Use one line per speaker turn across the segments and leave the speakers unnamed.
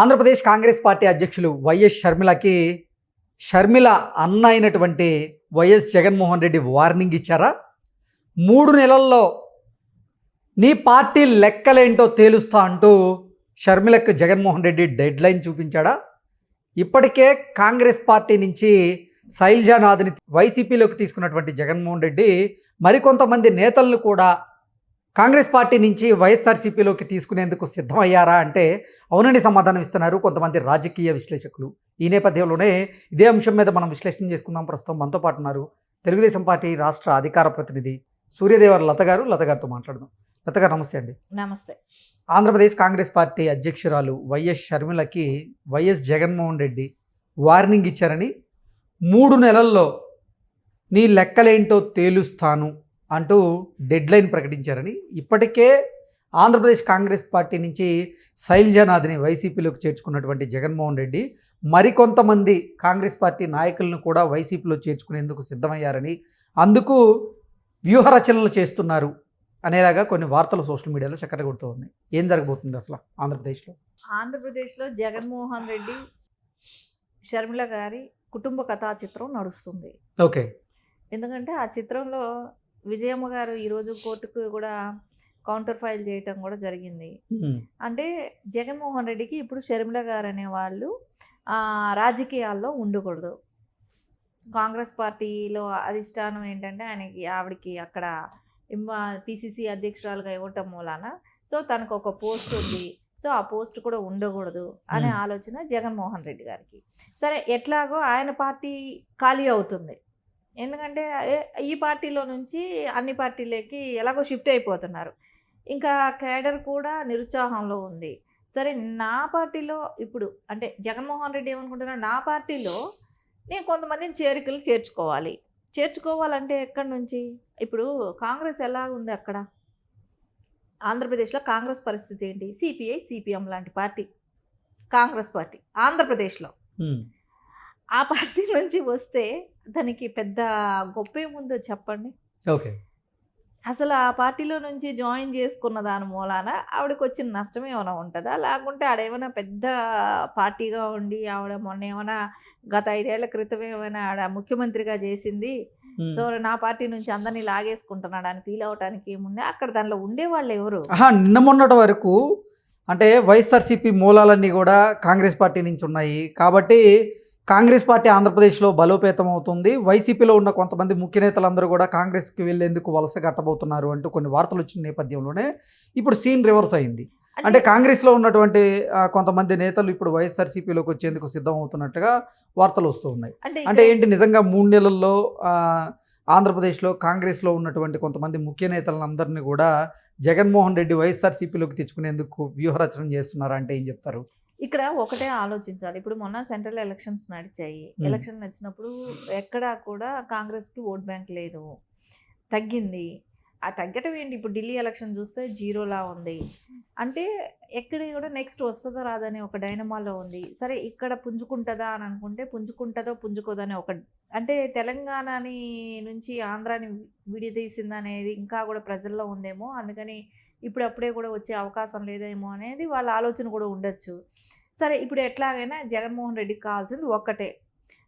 Andhra Pradesh Congress party అధ్యక్షులు YS షర్మిలకి షర్మిల అన్న అయినటువంటి వైఎస్ జగన్మోహన్ రెడ్డి వార్నింగ్ ఇచ్చారా? మూడు నెలల్లో నీ పార్టీ లెక్కలేంటో తేలుస్తా అంటూ షర్మిలకు జగన్మోహన్ రెడ్డి డెడ్ లైన్ చూపించాడా? ఇప్పటికే కాంగ్రెస్ పార్టీ నుంచి శైలజానాథ్ని వైసీపీలోకి తీసుకున్నటువంటి జగన్మోహన్ రెడ్డి మరికొంతమంది నేతలను కూడా కాంగ్రెస్ పార్టీ నుంచి వైఎస్ఆర్సీపీలోకి తీసుకునేందుకు సిద్ధమయ్యారా అంటే అవునని సమాధానం ఇస్తున్నారు కొంతమంది రాజకీయ విశ్లేషకులు. ఈ నేపథ్యంలోనే ఇదే అంశం మీద మనం విశ్లేషణ చేసుకుందాం ప్రస్తుతం మనతో పాటు ఉన్నారు తెలుగుదేశం పార్టీ రాష్ట్ర అధికార ప్రతినిధి సూర్యదేవర్ లత గారు. లత గారితో మాట్లాడదాం. లత గారు నమస్తే అండి.
నమస్తే.
ఆంధ్రప్రదేశ్ కాంగ్రెస్ పార్టీ అధ్యక్షురాలు వైఎస్ షర్మిలకి వైఎస్ జగన్మోహన్ రెడ్డి వార్నింగ్ ఇచ్చారని మూడు నెలల్లో నీ లెక్కలేంటో తేలుస్తాను. అంటూ డెడ్ లైన్ ప్రకటించారని. ఇప్పటికే ఆంధ్రప్రదేశ్ కాంగ్రెస్ పార్టీ నుంచి శైలజానాథ్ని వైసీపీలోకి చేర్చుకున్నటువంటి జగన్మోహన్ రెడ్డి మరికొంతమంది కాంగ్రెస్ పార్టీ నాయకులను కూడా వైసీపీలో చేర్చుకునేందుకు సిద్ధమయ్యారని అందుకు వ్యూహరచనలు చేస్తున్నారు అనేలాగా కొన్ని వార్తలు సోషల్ మీడియాలో చక్కట కొడుతూ ఉన్నాయి. ఏం జరగబోతుంది అసలు ఆంధ్రప్రదేశ్లో?
ఆంధ్రప్రదేశ్లో జగన్మోహన్ రెడ్డి షర్మిల గారి కుటుంబ కథా చిత్రం నడుస్తుంది.
ఓకే.
ఎందుకంటే ఆ చిత్రంలో విజయమ్మ గారు ఈరోజు కోర్టుకు కూడా కౌంటర్ ఫైల్ చేయటం కూడా జరిగింది. అంటే జగన్మోహన్ రెడ్డికి ఇప్పుడు షర్మిల గారు అనే వాళ్ళు రాజకీయాల్లో ఉండకూడదు. కాంగ్రెస్ పార్టీలో అధిష్టానం ఏంటంటే ఆయనకి ఆవిడకి అక్కడ పిసిసి అధ్యక్షురాలుగా ఇవ్వటం మూలాన సో తనకు ఒక పోస్ట్ ఉంది. సో ఆ పోస్ట్ కూడా ఉండకూడదు అనే. ఆలోచన జగన్మోహన్ రెడ్డి గారికి. సరే ఎట్లాగో ఆయన పార్టీ ఖాళీ అవుతుంది. ఎందుకంటే ఈ పార్టీలో నుంచి అన్ని పార్టీలకి ఎలాగో షిఫ్ట్ అయిపోతున్నారు. ఇంకా కేడర్ కూడా నిరుత్సాహంలో ఉంది. సరే నా పార్టీలో ఇప్పుడు అంటే జగన్మోహన్ రెడ్డి ఏమనుకుంటున్నా నా పార్టీలో నేను కొంతమందిని చేరికలు చేర్చుకోవాలి. చేర్చుకోవాలంటే ఎక్కడి నుంచి? ఇప్పుడు కాంగ్రెస్ ఎలా ఉంది అక్కడ? ఆంధ్రప్రదేశ్లో కాంగ్రెస్ పరిస్థితి ఏంటి? సిపిఐ సిపిఎం లాంటి పార్టీ. కాంగ్రెస్ పార్టీ ఆంధ్రప్రదేశ్లో. ఆ పార్టీ నుంచి వస్తే దానికి పెద్ద గొప్ప ఏముందో చెప్పండి.
ఓకే.
అసలు ఆ పార్టీలో నుంచి జాయిన్ చేసుకున్న దాని మూలాన ఆవిడకి వచ్చిన నష్టం ఏమైనా ఉంటుందా? లేకుంటే ఆడేమైనా పెద్ద పార్టీగా ఉండి ఆవిడ మొన్న ఏమైనా గత ఐదేళ్ళ క్రితం ఏమైనా ఆడ ముఖ్యమంత్రిగా చేసింది. సో నా పార్టీ నుంచి అందరినీ లాగేసుకుంటున్నాడు అని ఫీల్ అవడానికి ఏముంది అక్కడ దానిలో ఉండేవాళ్ళు ఎవరు?
నిన్న మొన్నటి వరకు అంటే వైఎస్ఆర్సీపీ మూలాలన్నీ కూడా కాంగ్రెస్ పార్టీ నుంచి ఉన్నాయి. కాబట్టి కాంగ్రెస్ పార్టీ ఆంధ్రప్రదేశ్లో బలోపేతం అవుతుంది. వైసీపీలో ఉన్న కొంతమంది ముఖ్య నేతలందరూ కూడా కాంగ్రెస్కి వెళ్ళేందుకు వలస కట్టబోతున్నారు అంటూ కొన్ని వార్తలు వచ్చిన నేపథ్యంలోనే ఇప్పుడు సీన్ రివర్స్ అయింది. అంటే కాంగ్రెస్లో ఉన్నటువంటి కొంతమంది నేతలు ఇప్పుడు వైఎస్ఆర్సీపీలోకి వచ్చేందుకు సిద్ధం అవుతున్నట్టుగా వార్తలు వస్తూ ఉన్నాయి.
అంటే
ఏంటి నిజంగా మూడు నెలల్లో ఆంధ్రప్రదేశ్లో కాంగ్రెస్లో ఉన్నటువంటి కొంతమంది ముఖ్య నేతలందరినీ కూడా జగన్మోహన్ రెడ్డి వైఎస్ఆర్సీపీలోకి తెచ్చుకునేందుకు వ్యూహరచన చేస్తున్నారా అంటే ఏం చెప్తారు?
ఇక్కడ ఒకటే ఆలోచించాలి. ఇప్పుడు మొన్న సెంట్రల్ ఎలక్షన్స్ నడిచాయి. ఎలక్షన్ నచ్చినప్పుడు ఎక్కడా కూడా కాంగ్రెస్కి ఓట్ బ్యాంక్ లేదు. తగ్గింది. ఆ తగ్గటం ఏంటి? ఇప్పుడు ఢిల్లీ ఎలక్షన్ చూస్తే జీరోలా ఉంది. అంటే ఎక్కడ కూడా నెక్స్ట్ వస్తుందో రాదని ఒక డైనమాలో ఉంది. సరే ఇక్కడ పుంజుకుంటుందా అని అనుకుంటే పుంజుకుంటుందో పుంజుకోదో అని ఒక అంటే తెలంగాణని నుంచి ఆంధ్రాని విడిదీసింది అనేది ఇంకా కూడా ప్రజల్లో ఉందేమో. అందుకని ఇప్పుడు అప్పుడే కూడా వచ్చే అవకాశం లేదేమో అనేది వాళ్ళ ఆలోచన కూడా ఉండొచ్చు. సరే ఇప్పుడు ఎట్లాగైనా జగన్మోహన్ రెడ్డికి కావాల్సింది ఒక్కటే.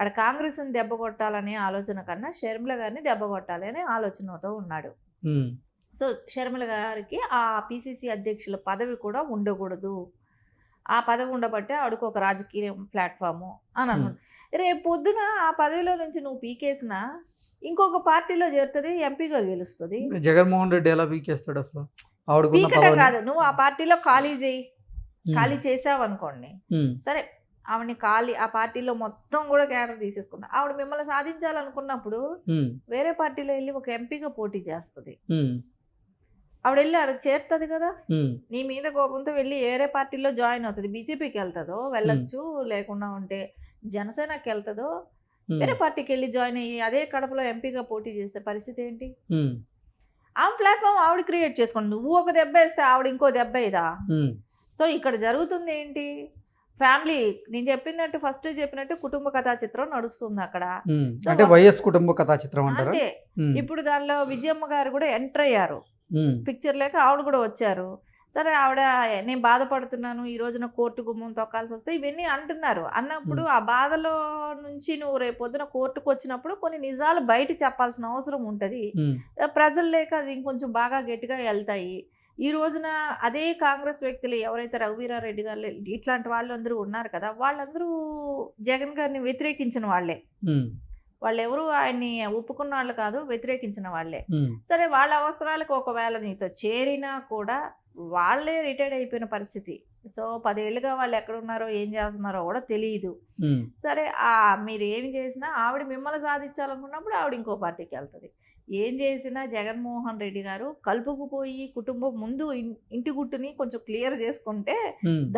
ఆడ కాంగ్రెస్ని దెబ్బ కొట్టాలనే ఆలోచన కన్నా షర్మిల గారిని దెబ్బ కొట్టాలి అనే ఆలోచనతో ఉన్నాడు. సో షర్మిల గారికి ఆ పిసిసి అధ్యక్షుల పదవి కూడా ఉండకూడదు. ఆ పదవి ఉండబట్టే ఆవిడకు ఒక రాజకీయ ప్లాట్ఫాము అని అన్నాడు. రేపు పొద్దున ఆ పదవిలో నుంచి నువ్వు పీకేసిన ఇంకొక పార్టీలో చేరుతుంది ఎంపీగా గెలుస్తుంది.
జగన్మోహన్ రెడ్డి ఎలా పీకేస్తాడు అసలు?
పీకట కాదు. నువ్వు ఆ పార్టీలో ఖాళీ చేయి. ఖాళీ చేసావు అనుకోండి సరే ఆవిడని ఖాళీ ఆ పార్టీలో మొత్తం కూడా క్యాడర్ తీసేసుకున్నా. ఆవిడ మిమ్మల్ని సాధించాలనుకున్నప్పుడు వేరే పార్టీలో వెళ్ళి ఒక ఎంపీగా పోటీ చేస్తుంది. ఆవిడ వెళ్ళి ఆడ చేరుతుంది కదా. నీ మీద కోపంతో వెళ్ళి వేరే పార్టీలో జాయిన్ అవుతుంది. బీజేపీకి వెళ్తుందో వెళ్ళొచ్చు లేకుండా ఉంటే జనసేనకి వెళ్తుందో వేరే పార్టీకి వెళ్ళి జాయిన్ అయ్యి అదే కడపలో ఎంపీగా పోటీ చేస్తే పరిస్థితి ఏంటి? ఆమె ప్లాట్ఫామ్ ఆవిడ క్రియేట్ చేసుకోండి. నువ్వు ఒక దెబ్బ వేస్తే ఆవిడ ఇంకో దెబ్బ ఇదా సో ఇక్కడ జరుగుతుంది ఏంటి? ఫ్యామిలీ నేను చెప్పినట్టు ఫస్ట్ చెప్పినట్టు కుటుంబ కథా చిత్రం నడుస్తుంది అక్కడ.
అంటే వైఎస్ కుటుంబ కథా చిత్రం అంటారా? ఉమ్,
ఇప్పుడు దానిలో విజయమ్మ గారు కూడా ఎంటర్ అయ్యారు. పిక్చర్ లేక ఆవిడ కూడా వచ్చారు. సరే ఆవిడ నేను బాధపడుతున్నాను ఈ రోజున కోర్టు గుమ్మం తొక్కాల్సి వస్తే ఇవన్నీ అంటున్నారు. అన్నప్పుడు ఆ బాధలో నుంచి నువ్వు రేపు పొద్దున కోర్టుకు వచ్చినప్పుడు కొన్ని నిజాలు బయట చెప్పాల్సిన అవసరం ఉంటుంది. ప్రజలు లేక అది ఇంకొంచెం బాగా గట్టిగా వెళ్తాయి. ఈ రోజున అదే కాంగ్రెస్ వ్యక్తులు ఎవరైతే రఘువీరారెడ్డి గారు ఇట్లాంటి వాళ్ళు అందరూ ఉన్నారు కదా వాళ్ళందరూ జగన్ గారిని వ్యతిరేకించిన వాళ్ళే. వాళ్ళు ఎవరు ఆయన్ని ఒప్పుకున్న వాళ్ళు కాదు వ్యతిరేకించిన వాళ్ళే. సరే వాళ్ళ అవసరాలకు ఒకవేళ నీతో చేరినా కూడా వాళ్ళే రిటైర్డ్ అయిపోయిన పరిస్థితి. సో పదేళ్ళుగా వాళ్ళు ఎక్కడ ఉన్నారో ఏం చేస్తున్నారో కూడా తెలియదు సరే ఆ మీరు ఏమి చేసినా ఆవిడ మిమ్మల్ని సాధించాలనుకున్నప్పుడు ఆవిడ ఇంకో పార్టీకి వెళ్తుంది. ఏం చేసినా జగన్మోహన్ రెడ్డి గారు కలుపుకుపోయి కుటుంబం ముందు ఇంటి గుట్టుని కొంచెం క్లియర్ చేసుకుంటే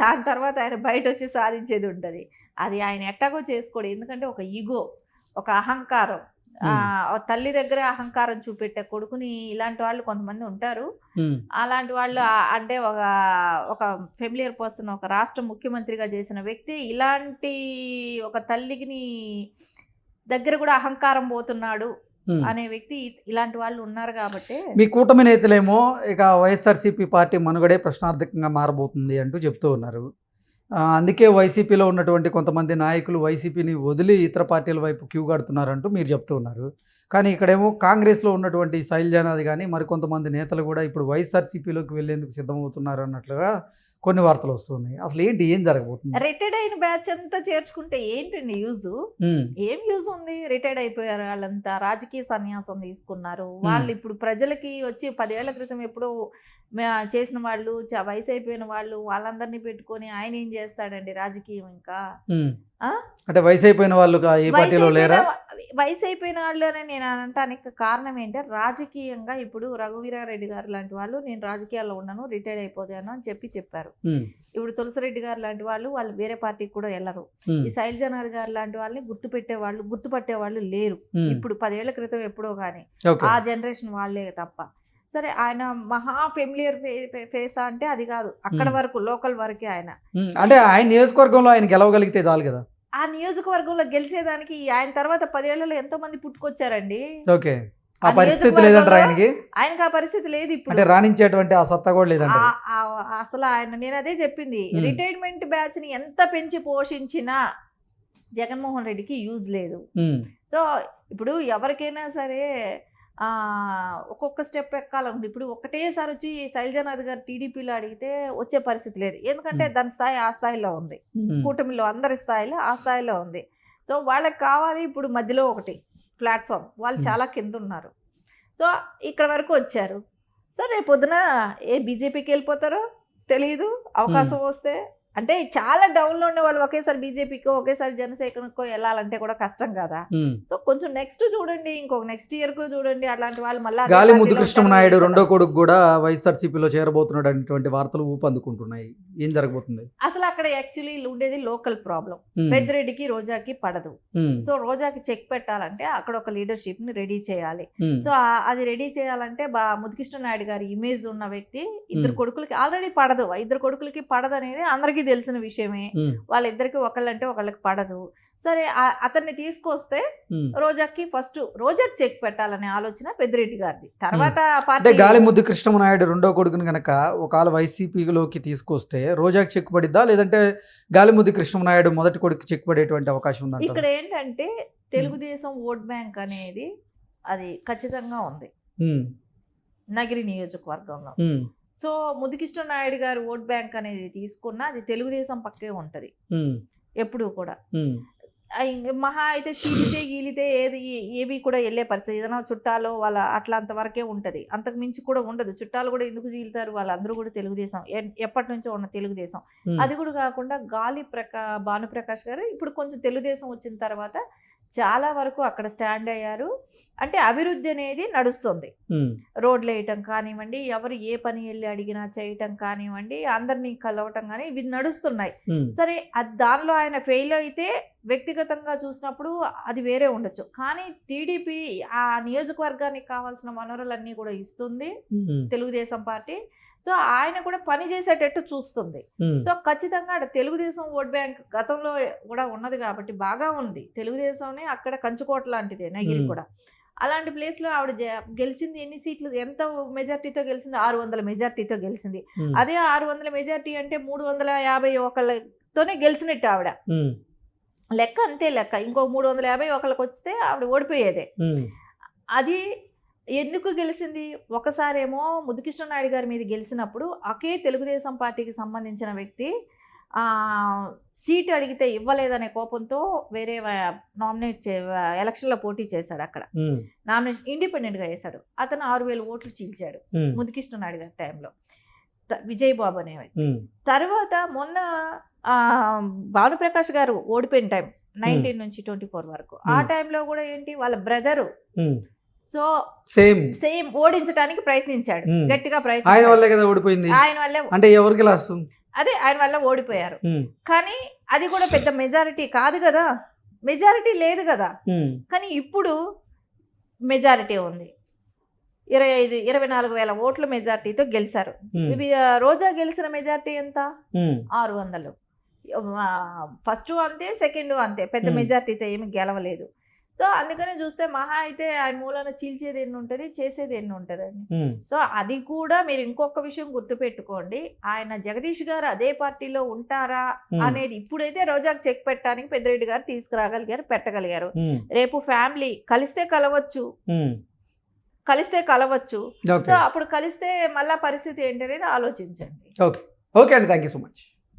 దాని తర్వాత ఆయన బయట వచ్చి సాధించేది ఉంటుంది. అది ఆయన ఎట్టాగో చేసుకోడు. ఎందుకంటే ఒక ఈగో. ఒక అహంకారం. తల్లి దగ్గర అహంకారం చూపెట్టే కొడుకుని ఇలాంటి వాళ్ళు కొంతమంది ఉంటారు. అలాంటి వాళ్ళు అంటే ఒక ఒక ఫెమిలియర్ పర్సన్ ఒక రాష్ట్ర ముఖ్యమంత్రిగా చేసిన వ్యక్తి ఇలాంటి ఒక తల్లిని దగ్గర కూడా అహంకారం పోతున్నాడు. అనే వ్యక్తి ఇలాంటి వాళ్ళు ఉన్నారు కాబట్టి
మీ కూటమి నేతలేమో ఇక వైఎస్ఆర్సీపీ పార్టీ మనుగడే ప్రశ్నార్థకంగా మారబోతుంది అంటూ చెప్తూ ఉన్నారు. అందుకే వైసీపీలో ఉన్నటువంటి కొంతమంది నాయకులు వైసీపీని వదిలి ఇతర పార్టీల వైపు క్యూ కడుతున్నారంటూ మీరు చెప్తూ ఉన్నారు. కానీ ఇక్కడేమో కాంగ్రెస్లో ఉన్నటువంటి శైలజానాథ్ కానీ మరికొంతమంది నేతలు కూడా ఇప్పుడు వైఎస్ఆర్సీపీలోకి వెళ్ళేందుకు సిద్ధమవుతున్నారు అన్నట్లుగా కొన్ని వార్తలు వస్తున్నాయి. అసలు ఏంటి ఏం జరగబోతుంది?
రిటైర్డ్ అయిన బ్యాచ్ అంతా చేర్చుకుంటే ఏంటండి యూజ్ ఏం యూజ్ ఉంది? రిటైర్డ్ అయిపోయారు వాళ్ళంతా రాజకీయ సన్యాసం తీసుకున్నారు. వాళ్ళు ఇప్పుడు ప్రజలకి వచ్చి పదేళ్ళ క్రితం ఎప్పుడో చేసిన వాళ్ళు వయసు అయిపోయిన వాళ్ళు వాళ్ళందరినీ పెట్టుకొని ఆయన ఏం చేస్తాడండి రాజకీయం ఇంకా?
అంటే వయసు అయిపోయిన వాళ్ళు ఈ పార్టీలో లేరా?
వయసు అయిపోయిన వాళ్ళు అని నేను అనటానికి కారణం ఏంటంటే రాజకీయంగా ఇప్పుడు రఘువీరారెడ్డి గారు లాంటి వాళ్ళు నేను రాజకీయాల్లో ఉన్నాను రిటైర్డ్ అయిపోతాను అని చెప్పి చెప్పారు. ఇప్పుడు తులసిరెడ్డి గారు లాంటి వాళ్ళు వాళ్ళు వేరే పార్టీకి కూడా వెళ్ళరు. ఈ శైలజనాథ్ గారు లాంటి వాళ్ళని గుర్తు పెట్టే వాళ్ళు గుర్తుపట్టే వాళ్ళు లేరు. ఇప్పుడు పదేళ్ళ క్రితం ఎప్పుడో కానీ ఆ జనరేషన్ వాళ్ళే తప్ప. సరే ఆయన మహా ఫెమిలియర్ ఫేస్ అంటే అది కాదు. అక్కడ. వరకు లోకల్ వరకే ఆయన.
అంటే ఆయన నియోజకవర్గంలో ఆయన గెలవగలిగితే చాలు కదా.
ఆ నియోజకవర్గంలో గెలిచేదానికి ఆయన తర్వాత పదేళ్ళలో ఎంతో మంది పుట్టుకొచ్చారండి.
ఓకే. ఆ పరిస్థితి లేదంటారు ఆయనకి?
ఆయనకు ఆ పరిస్థితి లేదు ఇప్పుడు.
అంటే రాణించేటువంటి ఆ సత్తా కూడా
ఆ- అసలు ఆయన నేను అదే చెప్పింది. రిటైర్మెంట్ బ్యాచ్ని ఎంత పెంచి పోషించినా జగన్మోహన్ రెడ్డికి యూజ్ లేదు. సో ఇప్పుడు ఎవరికైనా సరే ఒక్కొక్క స్టెప్ ఎక్కాలనుకుంటే ఇప్పుడు ఒకటేసారి వచ్చి శైలజానాథ్ గారు టీడీపీలో అడిగితే వచ్చే పరిస్థితి లేదు. ఎందుకంటే. దాని స్థాయి ఆ స్థాయిలో ఉంది. కూటమిలో అందరి స్థాయిలో ఆ స్థాయిలో ఉంది. సో వాళ్ళకి కావాలి ఇప్పుడు మధ్యలో ఒకటి ప్లాట్ఫామ్. వాళ్ళు. చాలా కింద ఉన్నారు సో ఇక్కడ వరకు వచ్చారు. సో రేపు పొద్దున ఏ బీజేపీకి వెళ్ళిపోతారో తెలియదు అవకాశం వస్తే అంటే చాలా డౌన్లో ఉండే వాళ్ళు ఒకేసారి బీజేపీకో ఒకేసారి జనసేనకో వెళ్ళాలంటే కూడా కష్టం కదా. సో కొంచెం నెక్స్ట్ చూడండి ఇంకొక నెక్స్ట్ ఇయర్కు చూడండి అలాంటి వాళ్ళు మళ్ళీ
గాలి ముద్దు
లేదో
రెండో. కొడుకు కూడా వైఎస్ఆర్సీపీలో చేరబోతున్నాడు అనేటువంటి వార్తలు ఊపందుకుంటున్నాయి. ఏం జరగబోతుంది?
అసలు అక్కడ యాక్చువల్లీ ఉండేది లోకల్ ప్రాబ్లం పెద్దిరెడ్డికి రోజాకి పడదు. సో రోజాకి చెక్ పెట్టాలంటే అక్కడ ఒక లీడర్షిప్ని రెడీ చేయాలి. సో అది రెడీ చేయాలంటే బా ముద్దుకృష్ణ నాయుడు గారి ఇమేజ్ ఉన్న వ్యక్తి ఇద్దరు. కొడుకులకి ఆల్రెడీ పడదు. ఇద్దరు కొడుకులకి పడదు అనేది అందరికీ తెలిసిన విషయమే. వాళ్ళిద్దరికి ఒకళ్ళంటే ఒకళ్ళకి పడదు. సరే అతన్ని తీసుకొస్తే. రోజాకి ఫస్ట్ రోజాకి చెక్ పెట్టాలనే ఆలోచన పెద్దిరెడ్డి గారిది. తర్వాత
అంటే
పార్టీ
గాలి ముద్దు కృష్ణమనాయుడు రెండో కొడుకుని గనక ఒకవేళ వైసీపీలోకి తీసుకొస్తే రోజాకి చెక్ పడిద్దా? లేదంటే గాలి ముద్దు కృష్ణమనాయుడు మొదటి కొడుకు చెక్ పడేటువంటి అవకాశం ఉందంట
ఇక్కడ ఏంటంటే తెలుగుదేశం ఓట్ బ్యాంక్ అనేది అది ఖచ్చితంగా ఉంది. నగిరి నియోజకవర్గంలో. సో ముదికిష్ట నాయుడు గారు ఓట్ బ్యాంక్ అనేది తీసుకున్న అది తెలుగుదేశం పక్కే ఉంటుంది. ఎప్పుడూ కూడా. మహా అయితే చీలితే గీలితే ఏది ఏవి కూడా వెళ్ళే పరిస్థితి. ఏదైనా చుట్టాలు వాళ్ళ అట్లా అంతవరకే ఉంటుంది. అంతకు మించి కూడా ఉండదు. చుట్టాలు కూడా ఎందుకు చీలుతారు? వాళ్ళందరూ కూడా తెలుగుదేశం. ఎప్పటి నుంచో ఉన్న తెలుగుదేశం. అది కూడా కాకుండా గాలి ప్రకా భానుప్రకాష్ గారు ఇప్పుడు కొంచెం తెలుగుదేశం వచ్చిన తర్వాత చాలా వరకు అక్కడ స్టాండ్ అయ్యారు. అంటే అభివృద్ధి అనేది నడుస్తుంది. రోడ్లు వేయటం కానివ్వండి ఎవరు ఏ పని వెళ్ళి అడిగినా చేయటం కానివ్వండి అందరినీ కలవటం కానీ ఇవి నడుస్తున్నాయి. సరే అది దానిలో ఆయన ఫెయిల్ అయితే వ్యక్తిగతంగా చూసినప్పుడు అది వేరే ఉండొచ్చు. కానీ టీడీపీ ఆ నియోజకవర్గానికి కావాల్సిన వనరులన్నీ కూడా ఇస్తుంది. తెలుగుదేశం పార్టీ సో ఆయన కూడా పని చేసేటట్టు చూస్తుంది. సో ఖచ్చితంగా అక్కడ తెలుగుదేశం ఓట్ బ్యాంక్ గతంలో కూడా ఉన్నది కాబట్టి బాగా ఉంది. తెలుగుదేశంనే అక్కడ కంచుకోట లాంటిదే నగిరి. కూడా. అలాంటి ప్లేస్లో ఆవిడ జ- గెలిచింది ఎన్ని సీట్లు? ఎంత మెజార్టీతో గెలిచింది? ఆరు వందల మెజార్టీతో గెలిచింది. అదే ఆరు వందల మెజార్టీ అంటే మూడు వందల యాభై ఒకళ్ళతోనే గెలిచినట్టు ఆవిడ. లెక్క అంతే లెక్క. ఇంకో మూడు వందల యాభై ఒకళ్ళకి వస్తే ఆవిడ ఓడిపోయేదే. అది ఎందుకు గెలిచింది ఒకసారేమో ముద్దుకృష్ణ నాయుడు గారి మీద గెలిచినప్పుడు ఒకే తెలుగుదేశం పార్టీకి సంబంధించిన వ్యక్తి సీట్ అడిగితే ఇవ్వలేదనే కోపంతో వేరే నామినేట్ చే ఎలక్షన్లో పోటీ చేశాడు అక్కడ. నామినేషన్ ఇండిపెండెంట్గా వేశాడు. అతను ఆరు వేల ఓట్లు చీల్చాడు
ఉమ్,
ముద్దుకృష్ణ నాయుడు గారి టైంలో. విజయ్ బాబు అనేవి తర్వాత మొన్న భానుప్రకాష్ గారు ఓడిపోయిన టైం నైన్టీన్ నుంచి ట్వంటీ ఫోర్ వరకు. ఆ. టైంలో కూడా ఏంటి? వాళ్ళ బ్రదరు. సో
సేమ్
సేమ్ ఓడించడానికి ప్రయత్నించాడు.
Hmm.
గట్టిగా
ఆయన
ప్రయత్నించాడు
వల్లే కదా ఓడిపోయింది?
ఆయన వల్లే
అంటే ఎవరికి
అదే ఆయన వల్ల ఓడిపోయారు.
ఉమ్,
కానీ అది కూడా పెద్ద మెజారిటీ కాదు కదా. మెజారిటీ లేదు కదా.
ఉమ్,
కానీ ఇప్పుడు మెజారిటీ ఉంది. ఇరవై ఐదు ఇరవై నాలుగు వేల ఓట్ల మెజారిటీతో గెలిచారు.
Hmm.
రోజా గెలిచిన మెజారిటీ ఎంత? ఆరు వందలు. ఫస్ట్ అంతే సెకండ్ అంతే. పెద్ద
Hmm.
మెజార్టీతో ఏమి గెలవలేదు. సో అందుకనే చూస్తే మహా అయితే ఆయన మూలన చీల్చేది ఎన్ని ఉంటుంది చేసేది ఎన్ని ఉంటుందండి సో అది కూడా మీరు ఇంకొక విషయం గుర్తుపెట్టుకోండి. ఆయన జగదీష్ గారు అదే పార్టీలో ఉంటారా అనేది ఇప్పుడైతే రోజాకు చెక్ పెట్టడానికి పెద్దిరెడ్డి గారు తీసుకురాగలిగారు పెట్టగలిగారు. రేపు ఫ్యామిలీ కలిస్తే కలవచ్చు. కలిస్తే కలవచ్చు. సో అప్పుడు కలిస్తే మళ్ళా పరిస్థితి ఏంటి అనేది ఆలోచించండి.
ఓకే. ఓకే అండి. Thank you so much.